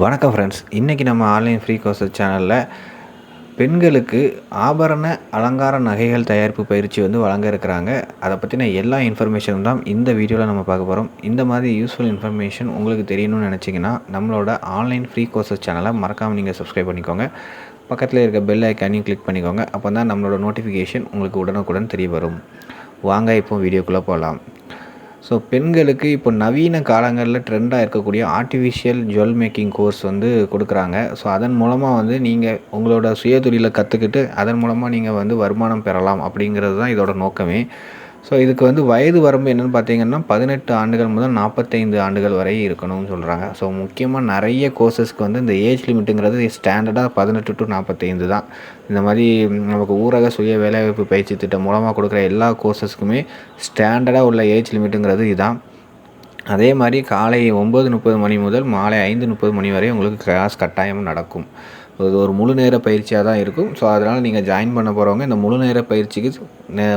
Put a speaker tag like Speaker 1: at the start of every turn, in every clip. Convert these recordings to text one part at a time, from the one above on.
Speaker 1: வணக்கம் ஃப்ரெண்ட்ஸ் இன்றைக்கி நம்ம ஆன்லைன் ஃப்ரீ கோர்ஸஸ் சேனலில் பெண்களுக்கு ஆபரண அலங்கார நகைகள் தயாரிப்பு பயிற்சி வந்து வழங்க இருக்கிறாங்க. அதை பற்றின எல்லா இன்ஃபர்மேஷனும் தான் இந்த வீடியோவில் நம்ம பார்க்க போகிறோம் இந்த மாதிரி யூஸ்ஃபுல் இன்ஃபர்மேஷன் உங்களுக்கு தெரியணும்னு நினச்சிங்கன்னா நம்மளோட ஆன்லைன் ஃப்ரீ கோர்சஸ் சேனலை மறக்காமல் நீங்கள் சப்ஸ்கிரைப் பண்ணிக்கோங்க. பக்கத்தில் இருக்க பெல் ஐக்கானையும் கிளிக் பண்ணிக்கோங்க. அப்போ தான் நம்மளோட நோட்டிஃபிகேஷன் உங்களுக்கு உடனுக்குடன் தெரிய வரும். வாங்க இப்போ வீடியோக்குள்ளே போகலாம் ஸோ பெண்களுக்கு இப்போ நவீன காலங்களில் ட்ரெண்டாக இருக்கக்கூடிய ஆர்டிஃபிஷியல் ஜுவல் மேக்கிங் கோர்ஸ் வந்து கொடுக்குறாங்க. ஸோ அதன் மூலமாக வந்து நீங்கள் உங்களோட சுயதொழிலை கற்றுக்கிட்டு அதன் மூலமாக நீங்கள் வந்து வருமானம் பெறலாம் அப்படிங்கிறது தான் இதோட நோக்கமே. ஸோ இதுக்கு வந்து வயது வரம்பு என்னென்னு பார்த்தீங்கன்னா பதினெட்டு ஆண்டுகள் முதல் நாற்பத்தைந்து ஆண்டுகள் வரை இருக்கணும்னு சொல்கிறாங்க ஸோ முக்கியமாக நிறைய கோர்சஸ்க்கு வந்து இந்த ஏஜ் லிமிட்டுங்கிறது ஸ்டாண்டர்டாக பதினெட்டு டு நாற்பத்தைந்து தான். இந்த மாதிரி நமக்கு ஊரக சுய வேலைவாய்ப்பு பயிற்சி திட்டம் மூலமாக கொடுக்குற எல்லா கோர்சஸ்க்குமே ஸ்டாண்டர்டாக உள்ள ஏஜ் லிமிட்டுங்கிறது இதுதான் அதே மாதிரி காலை ஒம்பது முப்பது மணி முதல் மாலை ஐந்து முப்பது மணி வரை உங்களுக்கு கிளாஸ் கட்டாயம் நடக்கும். இது ஒரு முழு நேர பயிற்சியாக தான் இருக்கும். ஸோ அதனால் நீங்கள் ஜாயின் பண்ண போகிறவங்க இந்த முழு நேர பயிற்சிக்கு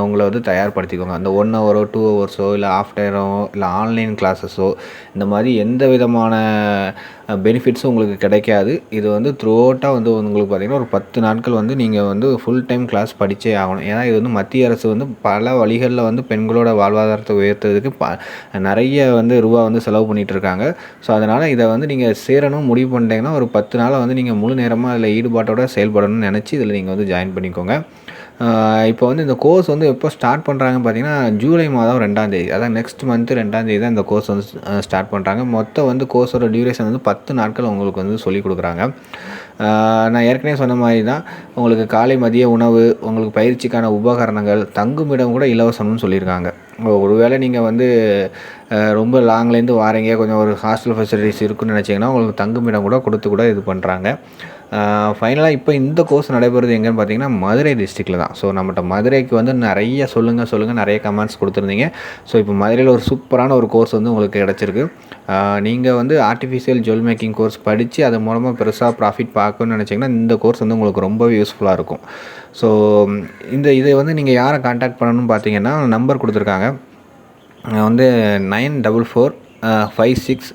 Speaker 1: உங்களை வந்து தயார்படுத்திக்கோங்க. அந்த ஒன் ஹவரோ டூ ஹவர்ஸோ இல்லை ஆஃப்டரோ இல்லை ஆன்லைன் கிளாஸஸோ இந்த மாதிரி எந்த விதமான பெனிஃபிட்ஸும் உங்களுக்கு கிடைக்காது. இது வந்து த்ரூ அவுட்டாக வந்து உங்களுக்கு பார்த்திங்கன்னா ஒரு பத்து நாட்கள் வந்து நீங்கள் வந்து ஃபுல் டைம் கிளாஸ் படித்தே ஆகணும். ஏன்னா இது வந்து மத்திய அரசு வந்து பல வழிகளில் வந்து பெண்களோட வாழ்வாதாரத்தை உயர்த்துறதுக்கு ப நிறைய வந்து ரூபா வந்து செலவு பண்ணிகிட்ருக்காங்க ஸோ அதனால் இதை வந்து நீங்கள் சேரணும் முடிவு பண்ணிட்டீங்கன்னா ஒரு பத்து நாளை வந்து நீங்கள் முழு நேரமாக அதில் ஈடுபாட்டோட செயல்படணும்னு நினச்சி இதில் நீங்கள் வந்து ஜாயின் பண்ணிக்கோங்க. இப்போ வந்து இந்த கோர்ஸ் வந்து எப்போ ஸ்டார்ட் பண்ணுறாங்கன்னு பார்த்தீங்கன்னா ஜூலை மாதம் ரெண்டாந்தேதி அதான் நெக்ஸ்ட் மந்த்து ரெண்டாந்தேதி தான் இந்த கோர்ஸ் வந்து ஸ்டார்ட் பண்ணுறாங்க மொத்தம் வந்து கோர்ஸோட டியூரேஷன் வந்து பத்து நாட்கள் உங்களுக்கு வந்து சொல்லிக் கொடுக்குறாங்க. நான் ஏற்கனவே சொன்ன மாதிரி தான் உங்களுக்கு காலை மதிய உணவு உங்களுக்கு பயிற்சிக்கான உபகரணங்கள் தங்குமிடம் கூட இலவசம்னு சொல்லியிருக்காங்க. ஒருவேளை நீங்கள் வந்து ரொம்ப லாங்லேருந்து வாரீங்க கொஞ்சம் ஒரு ஹாஸ்டல் ஃபெசிலிட்டிஸ் இருக்குன்னு நினச்சிங்கன்னா உங்களுக்கு தங்குமிடம் கூட கொடுத்து கூட இது பண்ணுறாங்க ஃபைனலாக இப்போ இந்த கோர்ஸ் நடைபெறுது எங்கேன்னு பார்த்தீங்கன்னா மதுரை டிஸ்ட்ரிக்டில் தான். ஸோ நம்மகிட்ட மதுரைக்கு வந்து நிறைய சொல்லுங்கள் சொல்லுங்கள் நிறைய கமெண்ட்ஸ் கொடுத்துருந்தீங்க. ஸோ இப்போ மதுரையில் ஒரு சூப்பரான ஒரு கோர்ஸ் வந்து உங்களுக்கு கிடச்சிருக்கு. நீங்கள் வந்து ஆர்டிஃபிஷியல் ஜுவல் மேக்கிங் கோர்ஸ் படித்து அது மூலமாக பெருசாக ப்ராஃபிட் பார்க்கணும்னு நினச்சிங்கன்னா இந்த கோர்ஸ் வந்து உங்களுக்கு ரொம்பவே யூஸ்ஃபுல்லாக இருக்கும். ஸோ இந்த இதை வந்து நீங்கள் யாரை காண்டாக்ட் பண்ணணும்னு பார்த்தீங்கன்னா நம்பர் கொடுத்துருக்காங்க. வந்து nine double four five six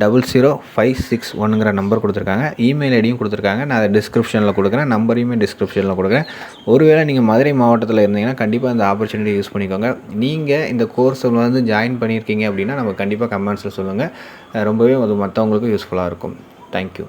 Speaker 1: double zero five six ஒன்னுங்கிற number கொடுத்துருக்காங்க. இமெயில் ஐடியும் கொடுத்துருக்காங்க. நான் அதை டிஸ்கிரிப்ஷனில் கொடுக்குறேன். நம்பரையுமே டிஸ்கிரிப்ஷனில் கொடுக்குறேன். ஒருவேளை நீங்கள் மதுரை மாவட்டத்தில் இருந்தீங்கன்னா கண்டிப்பாக இந்த ஆப்பர்ச்சுனிட்டி யூஸ் பண்ணிக்கோங்க. நீங்கள் இந்த கோர்ஸில் வந்து ஜாயின் பண்ணியிருக்கீங்க அப்படின்னா நம்ம கண்டிப்பாக கமெண்ட்ஸில் சொல்லுங்கள் ரொம்பவே அது மற்றவங்களுக்கும் யூஸ்ஃபுல்லாக இருக்கும். தேங்க்யூ